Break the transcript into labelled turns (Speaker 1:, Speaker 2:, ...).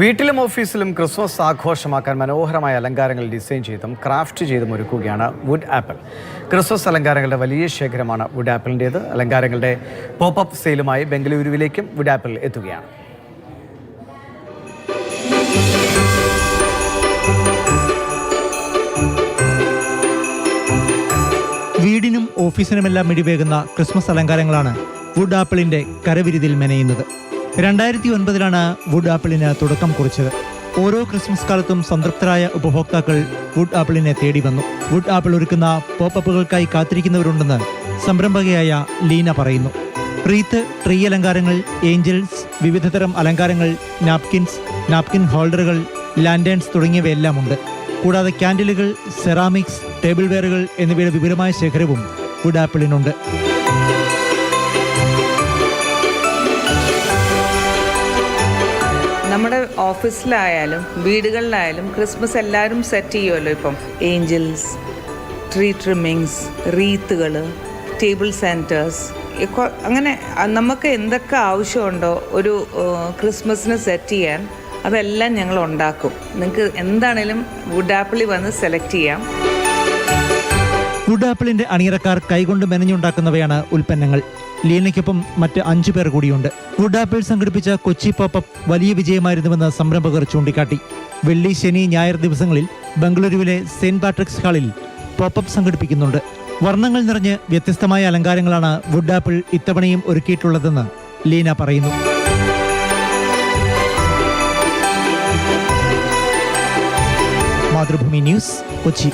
Speaker 1: വീട്ടിലും ഓഫീസിലും ക്രിസ്മസ് ആഘോഷമാക്കാൻ മനോഹരമായ അലങ്കാരങ്ങൾ ഡിസൈൻ ചെയ്തും ക്രാഫ്റ്റ് ചെയ്തും ഒരുക്കുകയാണ് വുഡ് ആപ്പിൾ. ക്രിസ്മസ് അലങ്കാരങ്ങളുടെ വലിയ ശേഖരമാണ് വുഡ് ആപ്പിളിന്റേത്. അലങ്കാരങ്ങളുടെ പോപ്പപ്പ് സെയിലുമായി ബംഗളൂരുവിലേക്കും വുഡ് ആപ്പിൾ എത്തുകയാണ്.
Speaker 2: വീടിനും ഓഫീസിനുമെല്ലാം മിടിവേകുന്ന ക്രിസ്മസ് അലങ്കാരങ്ങളാണ് വുഡ് ആപ്പിളിന്റെ കരവിരുതിൽ മെനയുന്നത്. രണ്ടായിരത്തി ഒൻപതിലാണ് വുഡ് ആപ്പിളിന് തുടക്കം കുറിച്ചത്. ഓരോ ക്രിസ്മസ് കാലത്തും സംതൃപ്തരായ ഉപഭോക്താക്കൾ വുഡ് ആപ്പിളിനെ തേടി വന്നു. വുഡ് ആപ്പിൾ ഒരുക്കുന്ന പോപ്പപ്പുകൾക്കായി കാത്തിരിക്കുന്നവരുണ്ടെന്ന് സംരംഭകയായ ലീന പറയുന്നു. റീത്ത് ട്രീ അലങ്കാരങ്ങൾ ഏഞ്ചൽസ് വിവിധതരം അലങ്കാരങ്ങൾ നാപ്കിൻസ് നാപ്കിൻ ഹോൾഡറുകൾ ലാൻഡേൺസ് തുടങ്ങിയവയെല്ലാം ഉണ്ട് കൂടാതെ ക്യാൻഡിലുകൾ സെറാമിക്സ് ടേബിൾ വെയറുകൾ എന്നിവയുടെ വിപുലമായ ശേഖരവും വുഡ് ആപ്പിളിനുണ്ട്.
Speaker 3: നമ്മുടെ ഓഫീസിലായാലും വീടുകളിലായാലും ക്രിസ്മസ് എല്ലാവരും സെറ്റ് ചെയ്യുമല്ലോ ഇപ്പം. ഏഞ്ചൽസ് ട്രീ ട്രിമ്മിങ്സ് റീത്തുകൾ ടേബിൾ സെന്റേഴ്സ് അങ്ങനെ നമുക്ക് എന്തൊക്കെ ആവശ്യമുണ്ടോ ഒരു ക്രിസ്മസിന് സെറ്റ് ചെയ്യാൻ അതെല്ലാം ഞങ്ങൾ ഉണ്ടാക്കും. നിങ്ങൾക്ക് എന്താണേലും വുഡാപ്പിളി വന്ന് സെലക്ട് ചെയ്യാം.
Speaker 2: വുഡാപ്പിളിന്റെ അണിയറക്കാർ കൈകൊണ്ട് മെനഞ്ഞുണ്ടാക്കുന്നവയാണ് ഉൽപ്പന്നങ്ങൾ. ലീനയ്ക്കൊപ്പം മറ്റ് അഞ്ചു പേർ കൂടിയുണ്ട്. വുഡ് ആപ്പിൾ സംഘടിപ്പിച്ച കൊച്ചി പോപ്പപ്പ് വലിയ വിജയമായിരുന്നുവെന്ന് സംരംഭകർ ചൂണ്ടിക്കാട്ടി. വെള്ളി ശനി ഞായർ ദിവസങ്ങളിൽ ബംഗളൂരുവിലെ സെന്റ് പാട്രിക്സ് ഹാളിൽ പോപ്പപ്പ് സംഘടിപ്പിക്കുന്നുണ്ട്. വർണങ്ങൾ നിറഞ്ഞ് വ്യത്യസ്തമായ അലങ്കാരങ്ങളാണ് വുഡ് ആപ്പിൾ ഇത്തവണയും ഒരുക്കിയിട്ടുള്ളതെന്ന് ലീന പറയുന്നു. മാതൃഭൂമി ന്യൂസ് കൊച്ചി.